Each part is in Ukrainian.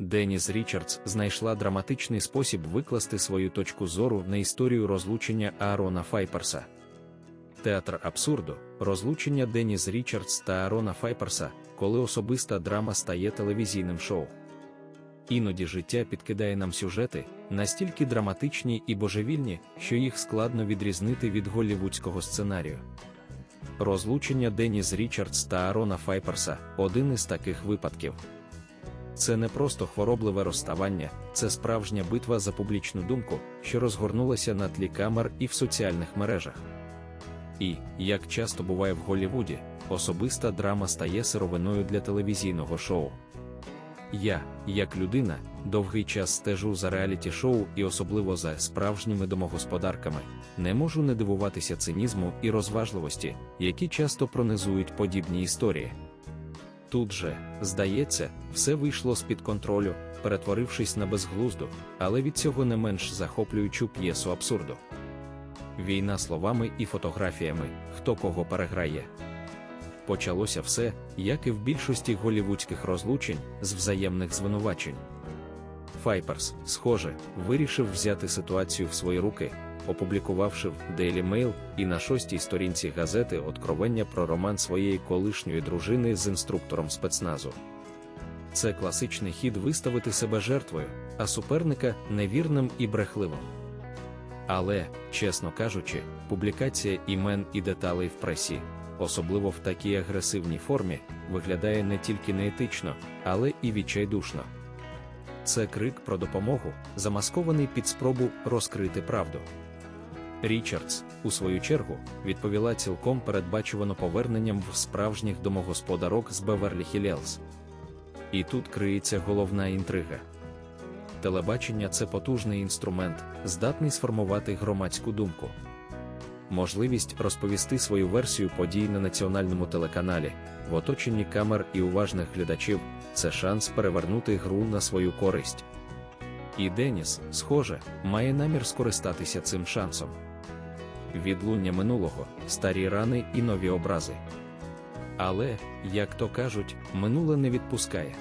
Деніс Річардс знайшла драматичний спосіб викласти свою точку зору на історію розлучення Аарона Файперса. Театр абсурду, розлучення Деніс Річардс та Аарона Файперса, коли особиста драма стає телевізійним шоу. Іноді життя підкидає нам сюжети, настільки драматичні і божевільні, що їх складно відрізнити від голлівудського сценарію. Розлучення Деніс Річардс та Аарона Файперса один із таких випадків. Це не просто хворобливе розставання, це справжня битва за публічну думку, що розгорнулася на тлі камер і в соціальних мережах. І, як часто буває в Голлівуді, особиста драма стає сировиною для телевізійного шоу. Я, як людина, довгий час стежу за реаліті-шоу і особливо за справжніми домогосподарками, не можу не дивуватися цинізму і розважливості, які часто пронизують подібні історії. Тут же, здається, все вийшло з-під контролю, перетворившись на безглузду, але від цього не менш захоплюючу п'єсу абсурду. Війна словами і фотографіями, хто кого переграє. Почалося все, як і в більшості голівудських розлучень, з взаємних звинувачень. Файперс, схоже, вирішив взяти ситуацію в свої руки, опублікувавши в Daily Mail і на шостій сторінці газети откровення про роман своєї колишньої дружини з інструктором спецназу. Це класичний хід виставити себе жертвою, а суперника невірним і брехливим. Але, чесно кажучи, публікація імен і деталей в пресі, особливо в такій агресивній формі, виглядає не тільки неетично, але і відчайдушно. Це крик про допомогу, замаскований під спробу розкрити правду. Річардс, у свою чергу, відповіла цілком передбачувано поверненням в справжніх домогосподарок з Беверлі Хілелс. І тут криється головна інтрига. Телебачення це потужний інструмент, здатний сформувати громадську думку. Можливість розповісти свою версію подій на національному телеканалі, в оточенні камер і уважних глядачів це шанс перевернути гру на свою користь. І Деніс, схоже, має намір скористатися цим шансом. Відлуння минулого, старі рани і нові образи. Але, як то кажуть, минуле не відпускає.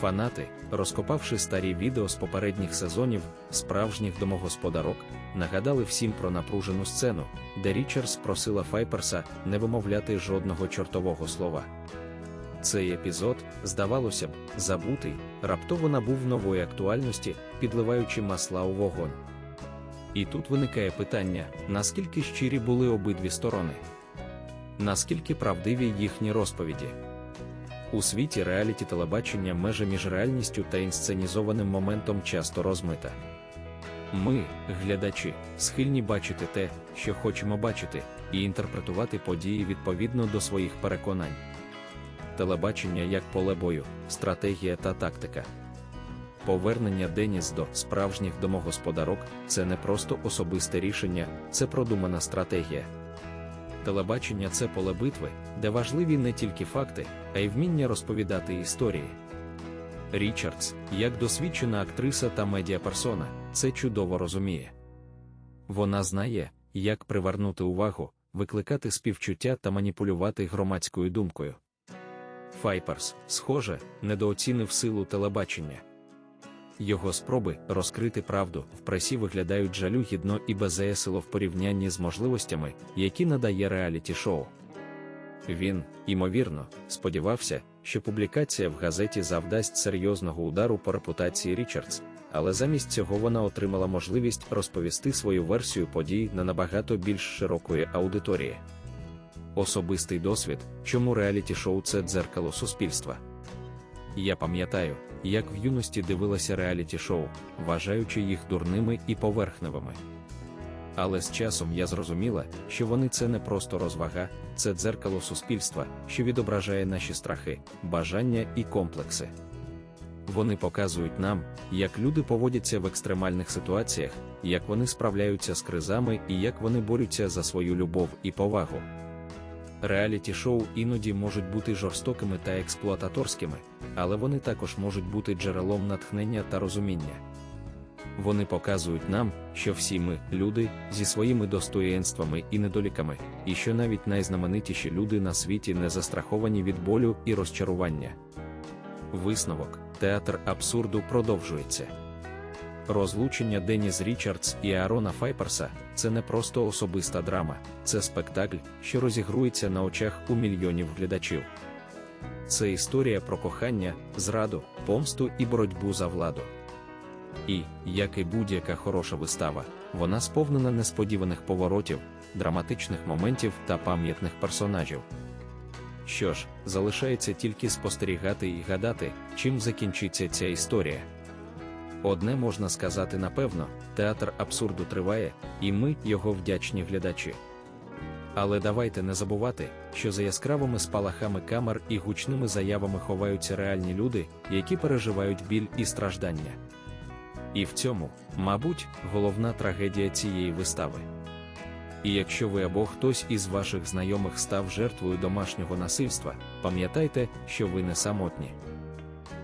Фанати, розкопавши старі відео з попередніх сезонів, справжніх домогосподарок, нагадали всім про напружену сцену, де Річардс просила Файперса не вимовляти жодного чортового слова. Цей епізод, здавалося б, забутий, раптово набув нової актуальності, підливаючи масла у вогонь. І тут виникає питання: наскільки щирі були обидві сторони? Наскільки правдиві їхні розповіді? У світі реаліті телебачення межа між реальністю та інсценізованим моментом часто розмита. Ми, глядачі, схильні бачити те, що хочемо бачити, і інтерпретувати події відповідно до своїх переконань. Телебачення як поле бою, стратегія та тактика. Повернення Деніс до справжніх домогосподарок це не просто особисте рішення, це продумана стратегія. Телебачення це поле битви, де важливі не тільки факти, а й вміння розповідати історії. Річардс, як досвідчена актриса та медіаперсона, це чудово розуміє. Вона знає, як привернути увагу, викликати співчуття та маніпулювати громадською думкою. Файперс, схоже, недооцінив силу телебачення. Його спроби розкрити правду в пресі виглядають жалюгідно і безеясело в порівнянні з можливостями, які надає реаліті-шоу. Він, ймовірно, сподівався, що публікація в газеті завдасть серйозного удару по репутації Річардс, але замість цього вона отримала можливість розповісти свою версію подій на набагато більш широкої аудиторії. Особистий досвід, чому реаліті-шоу це дзеркало суспільства. Я пам'ятаю, як в юності дивилася реаліті-шоу, вважаючи їх дурними і поверхневими. Але з часом я зрозуміла, що вони це не просто розвага, це дзеркало суспільства, що відображає наші страхи, бажання і комплекси. Вони показують нам, як люди поводяться в екстремальних ситуаціях, як вони справляються з кризами і як вони борються за свою любов і повагу. Реаліті-шоу іноді можуть бути жорстокими та експлуататорськими, але вони також можуть бути джерелом натхнення та розуміння. Вони показують нам, що всі ми, люди, зі своїми достоєнствами і недоліками, і що навіть найзнаменитіші люди на світі не застраховані від болю і розчарування. Висновок театр абсурду продовжується. Розлучення Деніс Річардс і Аарона Файперса це не просто особиста драма, це спектакль, що розігрується на очах у мільйонів глядачів. Це історія про кохання, зраду, помсту і боротьбу за владу. І, як і будь-яка хороша вистава, вона сповнена несподіваних поворотів, драматичних моментів та пам'ятних персонажів. Що ж, залишається тільки спостерігати і гадати, чим закінчиться ця історія. Одне можна сказати напевно, театр абсурду триває, і ми, його вдячні глядачі. Але давайте не забувати, що за яскравими спалахами камер і гучними заявами ховаються реальні люди, які переживають біль і страждання. І в цьому, мабуть, головна трагедія цієї вистави. І якщо ви або хтось із ваших знайомих став жертвою домашнього насильства, пам'ятайте, що ви не самотні.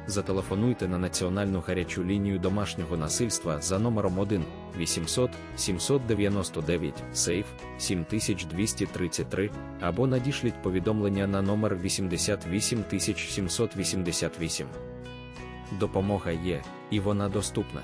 Зателефонуйте на національну гарячу лінію домашнього насильства за номером 1 800 799 сейф 7233 або надішліть повідомлення на номер 88788. Допомога є, і вона доступна.